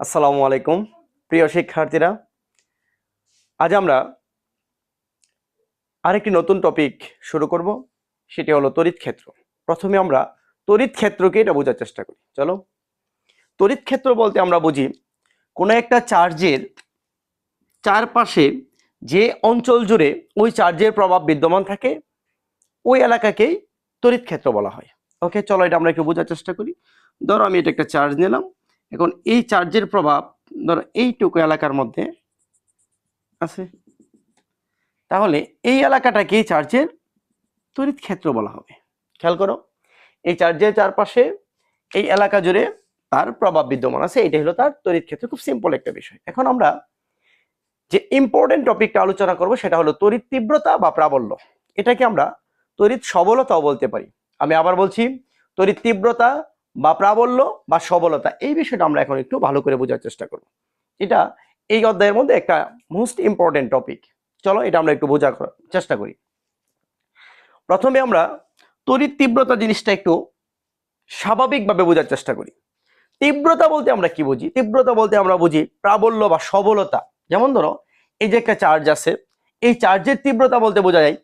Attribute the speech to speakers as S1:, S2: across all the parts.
S1: আসসালামু আলাইকুম। প্রিয় শিক্ষার্থীরা, আজ আমরা আরেকটি নতুন টপিক শুরু করব, সেটি হলো তড়িৎ ক্ষেত্র। প্রথমে আমরা তড়িৎ ক্ষেত্রকে এটা বোঝার চেষ্টা করি। চলো। তড়িৎ ক্ষেত্র বলতে আমরা বুঝি, কোনো একটা চার্জের চারপাশে যে অঞ্চল জুড়ে ওই চার্জের প্রভাব বিদ্যমান থাকে, ওই এলাকাকেই তড়িৎ ক্ষেত্র বলা হয়। ওকে, চলো এটা আমরা একটু বোঝার চেষ্টা করি। ধরো আমি এটা একটা চার্জ নিলাম। এখন এই চার্জের প্রভাব, ধরো এইটুকু এলাকার মধ্যে আছে। তাহলে এই এলাকাটাকে চার্জের তড়িৎ ক্ষেত্র বলা হবে। খেয়াল করো, এই চার্জের চারপাশে এই এলাকা জুড়ে তার প্রভাব বিদ্যমান আছে, এটাই হলো তার তড়িৎ ক্ষেত্র। খুব সিম্পল একটা বিষয়। এখন আমরা যে ইম্পর্টেন্ট টপিকটা আলোচনা করব, সেটা হলো তড়িৎ তীব্রতা বা প্রাবল্য। এটাকে আমরা তড়িৎ সবলতাও বলতে পারি। আমি আবার বলছি, তড়িৎ তীব্রতা বা প্রাবল্য বা সবলতা, এই বিষয়টা আমরা এখন একটু ভালো করে বোঝার চেষ্টা করব। এটা এই অধ্যায়ের মধ্যে একটা মোস্ট ইম্পর্টেন্ট টপিক চলো এটা আমরা একটু বোঝার চেষ্টা করি। প্রথমে আমরা তড়িৎ তীব্রতা জিনিসটা একটু স্বাভাবিকভাবে বোঝার চেষ্টা করি। তীব্রতা বলতে আমরা কি বুঝি? তীব্রতা বলতে আমরা বুঝি প্রাবল্য বা সবলতা। যেমন ধরো, এই যে একটা চার্জ আছে, এই চার্জের তীব্রতা বলতে বোঝা যায়,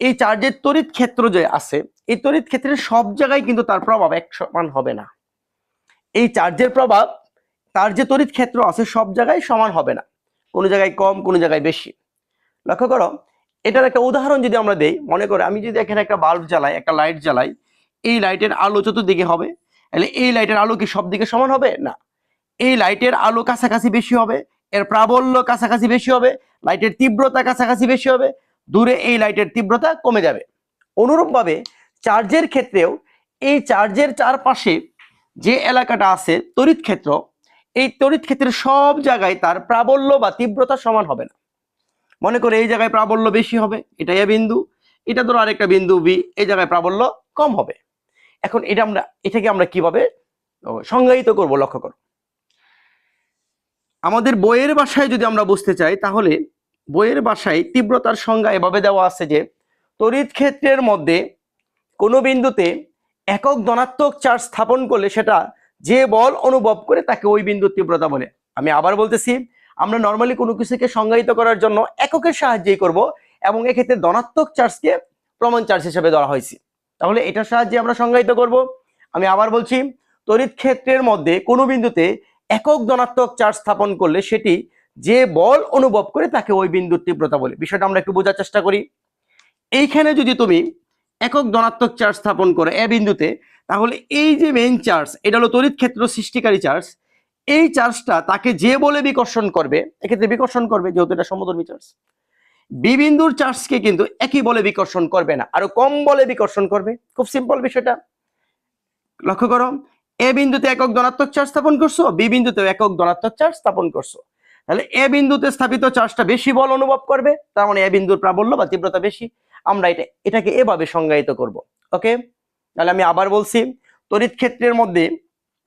S1: এই চার্জের তড়িৎ ক্ষেত্র যে আছে এই তড়িৎ ক্ষেত্রের সব জায়গায় কিন্তু তার প্রভাব এক সমান হবে না। এই চার্জের প্রভাব, তার যে তড়িৎ ক্ষেত্র আছে সব জায়গায় সমান হবে না। কোনো জায়গায় কম, কোনো জায়গায় বেশি। লক্ষ্য করো, এটার একটা উদাহরণ যদি আমরা দেই, মনে করো আমি যদি এখানে একটা বাল্ব জ্বালাই, একটা লাইট জ্বালাই, এই লাইটের আলো চতুর্দিকে হবে, তাহলে এই লাইটের আলো কি সব দিকে সমান হবে? না। এই লাইটের আলো কাছাকাছি বেশি হবে, এর প্রাবল্য কাছাকাছি বেশি হবে, লাইটের তীব্রতা কাছাকাছি বেশি হবে, দূরে এই লাইটের তীব্রতা কমে যাবে। অনুরূপভাবে চার্জের ক্ষেত্রেও এই চার্জের চারপাশে যে এলাকাটা আছে, তড়িৎ ক্ষেত্র, এই তড়িৎ ক্ষেত্রের সব জায়গায় তার প্রাবল্য বা তীব্রতা সমান হবে না। মনে করে এই জায়গায় প্রাবল্য বেশি হবে এটা এ বিন্দু। এটা ধরো আরেকটা বিন্দু বি এই জায়গায় প্রাবল্য কম হবে। এখন এটা আমরা, এটাকে আমরা কীভাবে সংজ্ঞায়িত করব, লক্ষ্য করো। আমাদের বইয়ের বাসায় যদি আমরা বুঝতে চাই, তাহলে বইয়ের বাসায় তীব্রতার সংজ্ঞা এভাবে দেওয়া আছে যে, তড়িৎ ক্ষেত্রের মধ্যে কোনো বিন্দুতে একক ধনাত্মক চার্জ স্থাপন করলে সেটা যে বল অনুভব করে তাকে ওই বিন্দুর তীব্রতা বলে। আমি আবার বলতেছি, আমরা নর্মালি কোনো কিছুকে সংজ্ঞায়িত করার জন্য এককের সাহায্যেই করব এবং এক্ষেত্রে ধনাত্মক চার্জকে প্রমাণ চার্জ হিসেবে ধরা হয়েছে। তাহলে এটার সাহায্যে আমরা সংজ্ঞায়িত করব। আমি আবার বলছি, তড়িৎ ক্ষেত্রের মধ্যে কোনো বিন্দুতে একক ধনাত্মক চার্জ স্থাপন করলে সেটি যে বল অনুভব করে তাকে ওই বিন্দুর তীব্রতা বলে। বিষয়টা আমরা একটু বোঝার চেষ্টা করি। এইখানে যদি তুমি একক ধনাত্মক চার্জ স্থাপন করো এ বিন্দুতে, তাহলে এই যে মেইন চার্জ এটা হলো তড়িৎ ক্ষেত্র সৃষ্টিকারী চার্জ এই চার্জটা তাকে যে বলে বিকর্ষণ করবে, এক্ষেত্রে বিকর্ষণ করবে, যেহেতু এটা সমধর্মী চার্জ বি বিন্দুর চার্জকে কিন্তু একই বলে বিকর্ষণ করবে না, আরও কম বলে বিকর্ষণ করবে, খুব সিম্পল বিষয়টা। লক্ষ্য করো, এ বিন্দুতে একক ধনাত্মক চার্জ স্থাপন করছ বি বিন্দুতেও একক ধনাত্মক চার্জ স্থাপন করছ। তাহলে এ বিন্দুতে স্থাপিত চার্জটা বেশি বল অনুভব করবে, তার মানে এ বিন্দুর প্রাবল্য বা তীব্রতা বেশি। আমরা এটা, এটাকে এভাবে সংজ্ঞায়িত করব, ওকে? তাহলে আমি আবার বলছি, তড়িৎ ক্ষেত্রের মধ্যে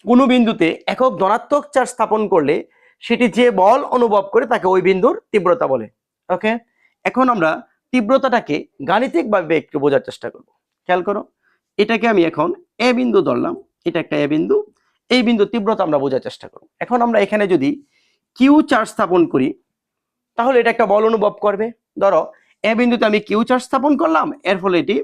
S1: কোনো বিন্দুতে একক ধনাত্মক চার্জ স্থাপন করলে সেটি যে বল অনুভব করে তাকে ওই বিন্দুর তীব্রতা বলে, ওকে? এখন আমরা তীব্রতাটাকে গাণিতিকভাবে একটু বোঝার চেষ্টা করব। খেয়াল করো, এটাকে আমি এখন এ বিন্দু ধরলাম, এটা একটা এ বিন্দু, এই বিন্দু তীব্রতা আমরা বোঝার চেষ্টা করব। এখন আমরা এখানে যদি কিউ চার্জ স্থাপন করি, তাহলে এটা একটা বল অনুভব করবে। ধরো এ বিন্দুতে আমি কিউ চার্জ স্থাপন করলাম এর ফলে এটি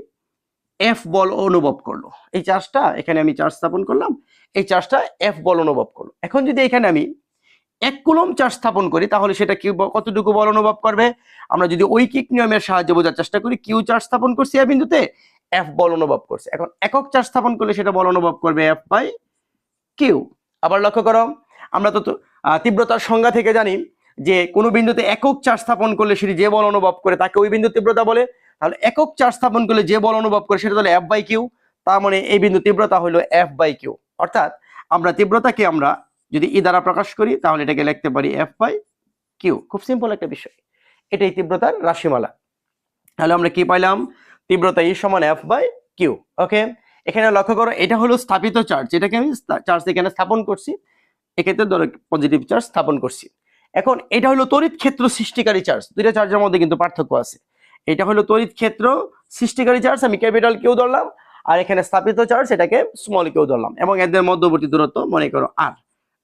S1: এফ বল অনুভব করল। এই চার্জটা এখানে আমি চার্জ স্থাপন করলাম এই চার্জটা এফ বল অনুভব করল। এখন যদি এখানে আমি এক কুলম চার্জ স্থাপন করি তাহলে সেটা কি ব- কতটুকু বল অনুভব করবে? আমরা যদি ঐকিক নিয়মের সাহায্যে বোঝার চেষ্টা করি কিউ চার্জ স্থাপন করছি এ বিন্দুতে এফ বল অনুভব করছে। এখন একক চার্জ স্থাপন করলে সেটা বল অনুভব করবে এফ বাই কিউ আবার লক্ষ্য করো আমরা তো, তীব্রতার সংজ্ঞা থেকে জানি যে কোনো বিন্দুতে একক চার্জ স্থাপন করলে সেটি যে বল অনুভব করে তাকে ওই বিন্দু তীব্রতা বলে। তাহলে একক চার্জ স্থাপন করলে যে বল অনুভব করে সেটা তাহলে এফ বাই কিউ তার মানে এই বিন্দু তীব্রতা হলো এফ বাই কিউ অর্থাৎ আমরা তীব্রতাকে আমরা যদি ই দ্বারা প্রকাশ করি, তাহলে এটাকে লিখতে পারি এফ বাই কিউ খুব সিম্পল একটা বিষয়। এটাই তীব্রতার রাশিমালা। তাহলে আমরা কি পাইলাম? তীব্রতা ই সমান এফ বাই কিউ ওকে এখানে লক্ষ্য করো, এটা হলো স্থাপিত চার্জ। এটাকে আমি চার্জ এখানে স্থাপন করছি, এক্ষেত্রে ধরো পজিটিভ চার্জ স্থাপন করছি। এখন এটা হলো তড়িৎ ক্ষেত্র সৃষ্টিকারী চার্জ। দুইটা চার্জের মধ্যে কিন্তু পার্থক্য আছে। এটা হলো তড়িৎ ক্ষেত্র সৃষ্টিকারী চার্জ, আমি ক্যাপিটাল কেউ ধরলাম, আর এখানে স্থাপিত চার্জ, এটাকে স্মল কেউ ধরলাম, এবং এদের মধ্যবর্তী দূরত্ব মনে করো আর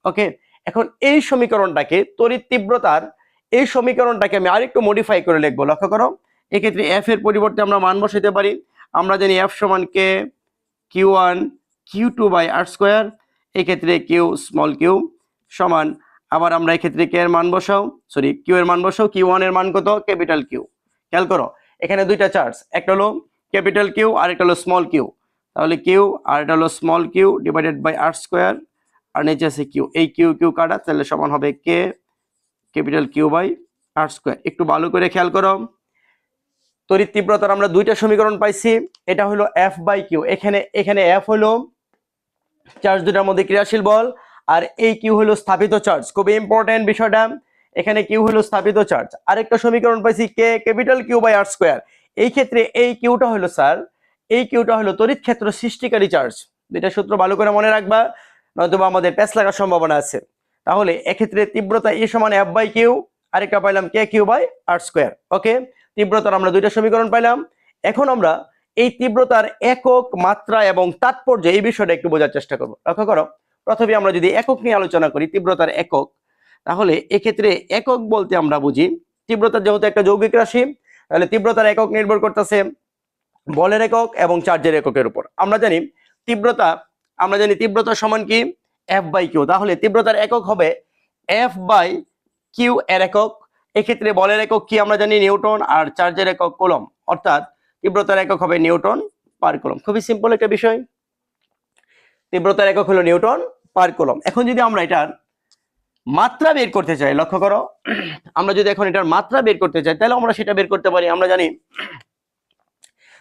S1: ওকে এখন এই সমীকরণটাকে তড়িৎ তীব্রতার, এই সমীকরণটাকে আমি আরেকটু মডিফাই করে লিখব, লক্ষ্য করো? এক্ষেত্রে এফ এর পরিবর্তে আমরা মান বসাতে পারি। আমরা জানি এফ সমান K Q one Q two by R square এক্ষেত্রে কিউ স্মল কিউ সমান আবার আমরা এক্ষেত্রে কে এর মান বসাও সরি কিউ এর মান বসাও কিউ ওয়ানের মান কত? ক্যাপিটাল কিউ খেয়াল করো, এখানে দুইটা চার্জ একটা হলো ক্যাপিটাল কিউ আর একটা হলো স্মল কিউ তাহলে কিউ আর এটা হলো small Q divided by R square আর নিচে আছে কিউ এই কিউ কিউ কাটা, তাহলে সমান হবে K capital Q by R square একটু ভালো করে খেয়াল করো। তড়িৎ তীব্রতার আমরা দুইটা সমীকরণ পাইছি, এটা হলো এফ বাই কিউ এখানে এখানে এফ হলো চার্জ দুটার মধ্যে ক্রিয়াশীল বল আর এই কিউ হলো স্থাপিত চার্জ। খুবই ইম্পর্টেন্ট বিষয়টা। এখানে কিউ হলো স্থাপিত চার্জ। আরেকটা সমীকরণ পাইছি K capital Q by R square এই ক্ষেত্রে এই কিউটা হলো স্যার এই কিউটা হলো তড়িৎ ক্ষেত্র সৃষ্টিকারী চার্জ। দুইটা সূত্র ভালো করে মনে রাখবা নয়তো আমাদের প্যাচ লাগার সম্ভাবনা আছে। তাহলে এক্ষেত্রে তীব্রতা এ সমান এফ বাই কিউ আরেকটা পাইলাম K Q by R square okay তীব্রতার আমরা দুইটা সমীকরণ পাইলাম। এখন আমরা এই তীব্রতার একক মাত্রা এবং তাৎপর্য এই বিষয়টা একটু বোঝার চেষ্টা করব। লক্ষ্য করো প্রথমে আমরা যদি একক নিয়ে আলোচনা করি, তীব্রতার একক, তাহলে এক্ষেত্রে একক বলতে আমরা বুঝি তীব্রতা যেহেতু একটা যৌগিক রাশি, তাহলে তীব্রতার একক নির্ভর করতেছে বলের একক এবং চার্জের এককের উপর। আমরা জানি তীব্রতা, আমরা জানি তীব্রতা সমান কি? এফ বাই কিউ তাহলে তীব্রতার একক হবে এফ বাই কিউ এর একক। এক্ষেত্রে বলের একক কি আমরা জানি? নিউটন আর চার্জের একক কলম অর্থাৎ তীব্রতার একক হবে নিউটন পার কলম খুবই সিম্পল একটা বিষয়। তীব্রতার একক হলো নিউটন পার কোলম। এখন যদি আমরা এটার মাত্রা বের করতে চাই, লক্ষ্য করো, আমরা যদি এখন এটার মাত্রা বের করতে চাই, তাহলে আমরা সেটা বের করতে পারি। আমরা জানি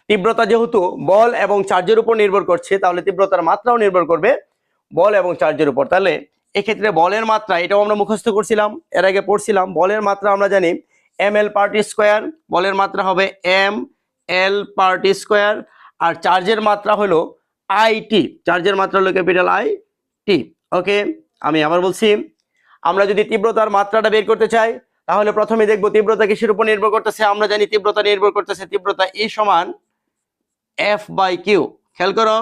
S1: তীব্রতা যেহেতু বল এবং চার্জের উপর নির্ভর করছে, তাহলে তীব্রতার মাত্রাও নির্ভর করবে বল এবং চার্জের উপর। তাহলে এক্ষেত্রে বলের মাত্রা, এটাও আমরা মুখস্থ করছিলাম, এর আগে পড়ছিলাম, বলের মাত্রা আমরা জানি এম এল পার্টি স্কোয়ার বলের মাত্রা হবে এম এল পার্টি স্কোয়ার আর চার্জের মাত্রা হলো আইটি চার্জের মাত্রা হলো ক্যাপিটাল আই টি, ওকে? আমি আবার বলছি, আমরা যদি তীব্রতার মাত্রাটা বের করতে চাই, তাহলে প্রথমে দেখব তীব্রতা কিসের উপর নির্ভর করতেছে। আমরা জানি তীব্রতা নির্ভর করতেছে তীব্রতা ই সমান এফ বাই কিউ খেয়াল করো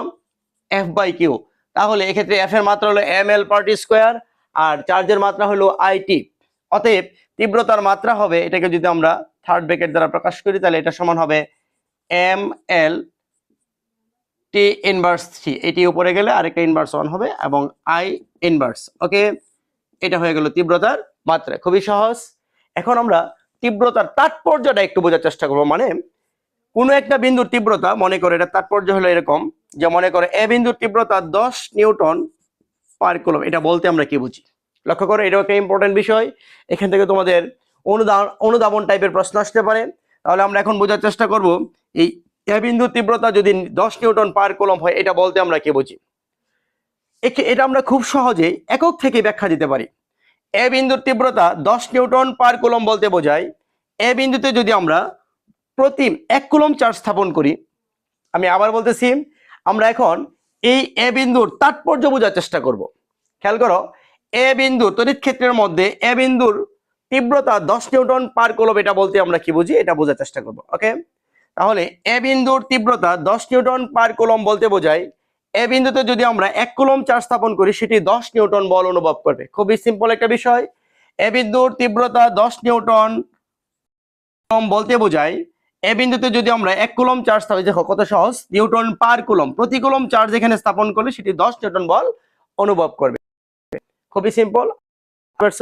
S1: এফ বাই কিউ তাহলে এক্ষেত্রে এফ এর মাত্রা হলো এম এল পার্টি স্কোয়ার আর চার্জের মাত্রা হলো আইটি অতএব তীব্রতার মাত্রা হবে, এটাকে যদি আমরা থার্ড ব্রেকেট দ্বারা প্রকাশ করি, তাহলে এটা সমান হবে M L T inverse three এটি উপরে গেলে আরেকটা ইনভার্স ওয়ান হবে এবং আই ইনভার্স ওকে এটা হয়ে গেল তীব্রতার মাত্রা, খুবই সহজ। এখন আমরা তীব্রতার তাৎপর্যটা একটু বোঝার চেষ্টা করব মানে কোনো একটা বিন্দুর তীব্রতা, মনে করে এটা তাৎপর্য হলো এরকম যে মনে করে এ বিন্দুর তীব্রতা দশ নিউটন পার কুলম, এটা বলতে আমরা কি বুঝি? লক্ষ্য করো, এটাও একটা ইম্পর্টেন্ট বিষয়। এখান থেকে তোমাদের অনুদান অনুধাবন টাইপের প্রশ্ন আসতে পারে। তাহলে আমরা এখন বোঝার চেষ্টা করব, এই এ বিন্দুর তীব্রতা যদি দশ নিউটন পার কুলম হয়, এটা বলতে আমরা কি বুঝি? এটা আমরা খুব সহজেই একক থেকে ব্যাখ্যা দিতে পারি। এ বিন্দুর তীব্রতা দশ নিউটন পার কুলম বলতে বোঝায়, এ বিন্দুতে যদি আমরা প্রতি এক কুলম চার্জ স্থাপন করি, আমি আবার বলতেছি, আমরা এখন এই এ বিন্দুর তাৎপর্য বোঝার চেষ্টা করব। খেয়াল করো, এ বিন্দুর তড়িৎ ক্ষেত্রের মধ্যে এ বিন্দুর তীব্রতা দশ নিউটন পার কুলম এটা বলতে আমরা কি বুঝি? এটা বোঝার চেষ্টা করব, ওকে? তাহলে এ বিন্দুর তীব্রতা দশ নিউটন পার কুলম বলতে বোঝায়। এ বিন্দুতে যদি আমরা এক কুলম চার্জ স্থাপন করি, সেটি দশ নিউটন বল অনুভব করবে। খুবই সিম্পল একটা বিষয়। এ বিন্দুর তীব্রতা দশ নিউটন বলতে বোঝায়। এ বিন্দুতে যদি আমরা এক কুলম চার্জ স্থাপন দেখো কত সহজ, নিউটন পার কুলম প্রতি কুলম চার্জ এখানে স্থাপন করলে সেটি দশ নিউটন বল অনুভব করবে। খুবই সিম্পল পারছ?